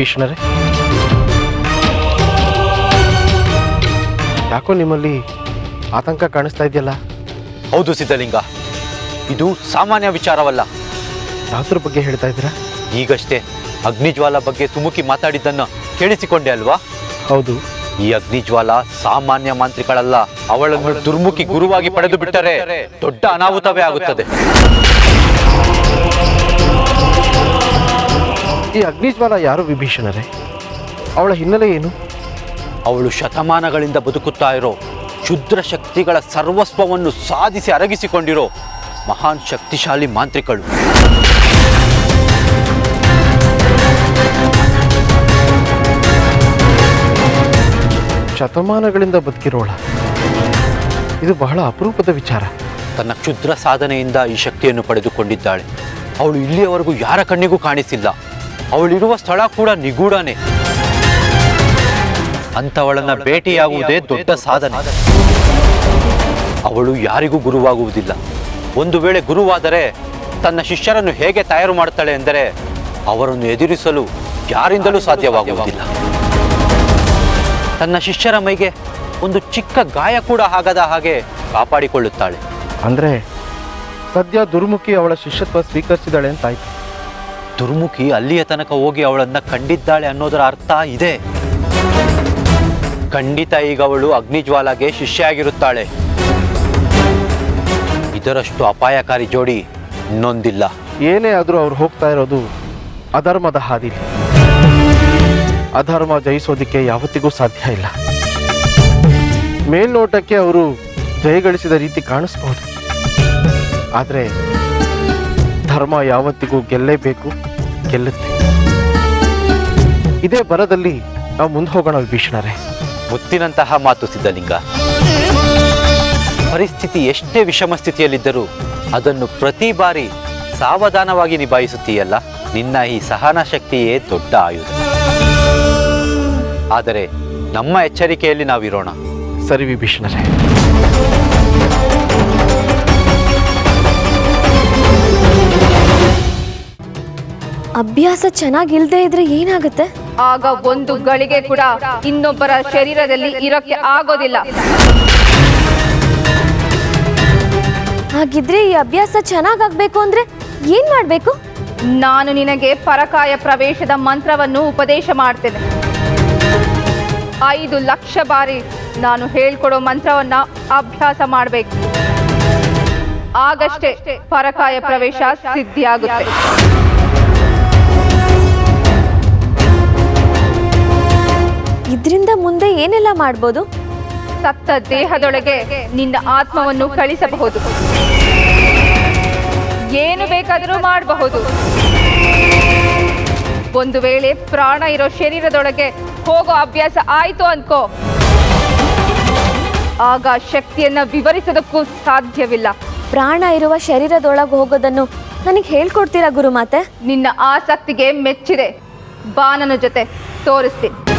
ವಿಭೀಷಣರೇ ಯಾಕೋ ನಿಮ್ಮಲ್ಲಿ ಆತಂಕ ಕಾಣಿಸ್ತಾ ಇದೆಯಲ್ಲ? ಹೌದು ಸಿದ್ಧಲಿಂಗ. ಇದು ಸಾಮಾನ್ಯ ವಿಚಾರವಲ್ಲ. ಯಾವ್ದ್ರ ಬಗ್ಗೆ ಹೇಳ್ತಾ ಇದ್ದೀರಾ? ಈಗಷ್ಟೇ ಅಗ್ನಿಜ್ವಾಲ ಬಗ್ಗೆ ಸುಮುಖಿ ಮಾತಾಡಿದ್ದನ್ನು ಕೇಳಿಸಿಕೊಂಡೆ ಅಲ್ವಾ? ಹೌದು. ಈ ಅಗ್ನಿಜ್ವಾಲ ಸಾಮಾನ್ಯ ಮಾಂತ್ರಿಗಳಲ್ಲ ಅವಳನ್ನು ದುರ್ಮುಖಿ ಗುರುವಾಗಿ ಪಡೆದು ಬಿಟ್ಟರೆ ದೊಡ್ಡ ಅನಾಹುತವೇ ಆಗುತ್ತದೆ. ಈ ಅಗ್ನಿಜ್ವಾಲ ಯಾರು ವಿಭೀಷಣರೇ? ಅವಳ ಹಿನ್ನೆಲೆ ಏನು? ಅವಳು ಶತಮಾನಗಳಿಂದ ಬದುಕುತ್ತಾ ಇರೋ ಕ್ಷುದ್ರ ಶಕ್ತಿಗಳ ಸರ್ವಸ್ವವನ್ನು ಸಾಧಿಸಿ ಅರಗಿಸಿಕೊಂಡಿರೋ ಮಹಾನ್ ಶಕ್ತಿಶಾಲಿ ಮಾಂತ್ರಿಕಳು. ಶತಮಾನಗಳಿಂದ ಬದುಕಿರೋಳ? ಇದು ಬಹಳ ಅಪರೂಪದ ವಿಚಾರ. ತನ್ನ ಕ್ಷುದ್ರ ಸಾಧನೆಯಿಂದ ಈ ಶಕ್ತಿಯನ್ನು ಪಡೆದುಕೊಂಡಿದ್ದಾಳೆ. ಅವಳು ಇಲ್ಲಿಯವರೆಗೂ ಯಾರ ಕಣ್ಣಿಗೂ ಕಾಣಿಸಿಲ್ಲ. ಅವಳಿರುವ ಸ್ಥಳ ಕೂಡ ನಿಗೂಢನೇ. ಅಂಥವಳನ್ನ ಭೇಟಿಯಾಗುವುದೇ ದೊಡ್ಡ ಸಾಧನೆ. ಅವಳು ಯಾರಿಗೂ ಗುರುವಾಗುವುದಿಲ್ಲ. ಒಂದು ವೇಳೆ ಗುರುವಾದರೆ ತನ್ನ ಶಿಷ್ಯರನ್ನು ಹೇಗೆ ತಯಾರು ಮಾಡುತ್ತಾಳೆ ಎಂದರೆ ಅವರನ್ನು ಎದುರಿಸಲು ಯಾರಿಂದಲೂ ಸಾಧ್ಯವಾಗುವುದಿಲ್ಲ. ತನ್ನ ಶಿಷ್ಯರ ಮೈಗೆ ಒಂದು ಚಿಕ್ಕ ಗಾಯ ಕೂಡ ಆಗದ ಹಾಗೆ ಕಾಪಾಡಿಕೊಳ್ಳುತ್ತಾಳೆ. ಅಂದ್ರೆ ಸದ್ಯ ದುರ್ಮುಖಿ ಅವಳ ಶಿಷ್ಯತ್ವ ಸ್ವೀಕರಿಸಿದಾಳೆ ಅಂತಾಯ್ತು ದುರ್ಮುಖಿ ಅಲ್ಲಿಯ ತನಕ ಹೋಗಿ ಅವಳನ್ನ ಕಂಡಿದ್ದಾಳೆ ಅನ್ನೋದರ ಅರ್ಥ ಇದೆ. ಖಂಡಿತ ಈಗ ಅವಳು ಅಗ್ನಿಜ್ವಾಲಾಗೆ ಶಿಷ್ಯಾಗಿರುತ್ತಾಳೆ. ಇದರಷ್ಟು ಅಪಾಯಕಾರಿ ಜೋಡಿ ಇನ್ನೊಂದಿಲ್ಲ. ಏನೇ ಆದರೂ ಅವ್ರು ಹೋಗ್ತಾ ಇರೋದು ಅಧರ್ಮದ ಹಾದಿ ಅಧರ್ಮ ಜಯಿಸೋದಕ್ಕೆ ಯಾವತ್ತಿಗೂ ಸಾಧ್ಯ ಇಲ್ಲ. ಮೇಲ್ನೋಟಕ್ಕೆ ಅವರು ಜಯಗಳಿಸಿದ ರೀತಿ ಕಾಣಿಸ್ಬಹುದು ಆದರೆ ಧರ್ಮ ಯಾವತ್ತಿಗೂ ಗೆಲ್ಲೇಬೇಕು? ಗೆಲ್ಲುತ್ತೆ. ಇದೇ ಬರದಲ್ಲಿ ನಾವು ಮುಂದೆ ಹೋಗೋಣ ವಿಭೀಷಣರೇ. ಮುತ್ತಿನಂತಹ ಮಾತು ಸಿದ್ಧಲಿಂಗ. ಪರಿಸ್ಥಿತಿ ಎಷ್ಟೇ ವಿಷಮ ಸ್ಥಿತಿಯಲ್ಲಿದ್ದರೂ ಅದನ್ನು ಪ್ರತಿ ಬಾರಿ ಸಾವಧಾನವಾಗಿ ನಿಭಾಯಿಸುತ್ತೀಯಲ್ಲ ನಿನ್ನ ಈ ಸಹನ ಶಕ್ತಿಯೇ ದೊಡ್ಡ ಆಯುಧ. ಆದರೆ ನಮ್ಮ ಎಚ್ಚರಿಕೆಯಲ್ಲಿ ನಾವಿರೋಣ. ಸರಿ ವಿಭೀಷಣರೇ. ಅಭ್ಯಾಸ ಚೆನ್ನಾಗಿಲ್ದೇ ಇದ್ರೆ ಏನಾಗುತ್ತೆ? ಆಗ ಒಂದು ಗಳಿಗೆ ಕೂಡ ಇನ್ನೊಬ್ಬರ ಶರೀರದಲ್ಲಿ ಇರೋಕ್ಕೆ ಆಗೋದಿಲ್ಲ. ಹಾಗಿದ್ರೆ ಈ ಅಭ್ಯಾಸ ಚೆನ್ನಾಗಾಗ್ಬೇಕು ಅಂದ್ರೆ ಏನ್ ಮಾಡ್ಬೇಕು? ನಾನು ನಿನಗೆ ಪರಕಾಯ ಪ್ರವೇಶದ ಮಂತ್ರವನ್ನು ಉಪದೇಶ ಮಾಡ್ತೇನೆ. ಐದು ಲಕ್ಷ ಬಾರಿ ನಾನು ಹೇಳ್ಕೊಡೋ ಮಂತ್ರವನ್ನ ಅಭ್ಯಾಸ ಮಾಡಬೇಕು. ಆಗಷ್ಟೇ ಪರಕಾಯ ಪ್ರವೇಶ ಸಿದ್ಧಿಯಾಗುತ್ತೆ. ಇದ್ರಿಂದ ಮುಂದೆ ಏನೆಲ್ಲ ಮಾಡ್ಬೋದು? ಸತ್ತ ದೇಹದೊಳಗೆ ನಿನ್ನ ಆತ್ಮವನ್ನು ಕಳಿಸಬಹುದು. ಏನು ಬೇಕಾದರೂ ಮಾಡಬಹುದು. ಒಂದು ವೇಳೆ ಪ್ರಾಣ ಇರೋ ಶರೀರದೊಳಗೆ ಹೋಗೋ ಅಭ್ಯಾಸ ಆಯಿತು ಅನ್ಕೋ. ಆಗ ಶಕ್ತಿಯನ್ನ ವಿವರಿಸೋದಕ್ಕೂ ಸಾಧ್ಯವಿಲ್ಲ. ಪ್ರಾಣ ಇರುವ ಶರೀರದೊಳಗೆ ಹೋಗೋದನ್ನು ನನಗೆ ಹೇಳ್ಕೊಡ್ತೀರಾ ಗುರುಮಾತೆ? ನಿನ್ನ ಆಸಕ್ತಿಗೆ ಮೆಚ್ಚಿದೆ. ಬಾ ನನ್ನ ಜೊತೆ ತೋರಿಸ್ತೀನಿ.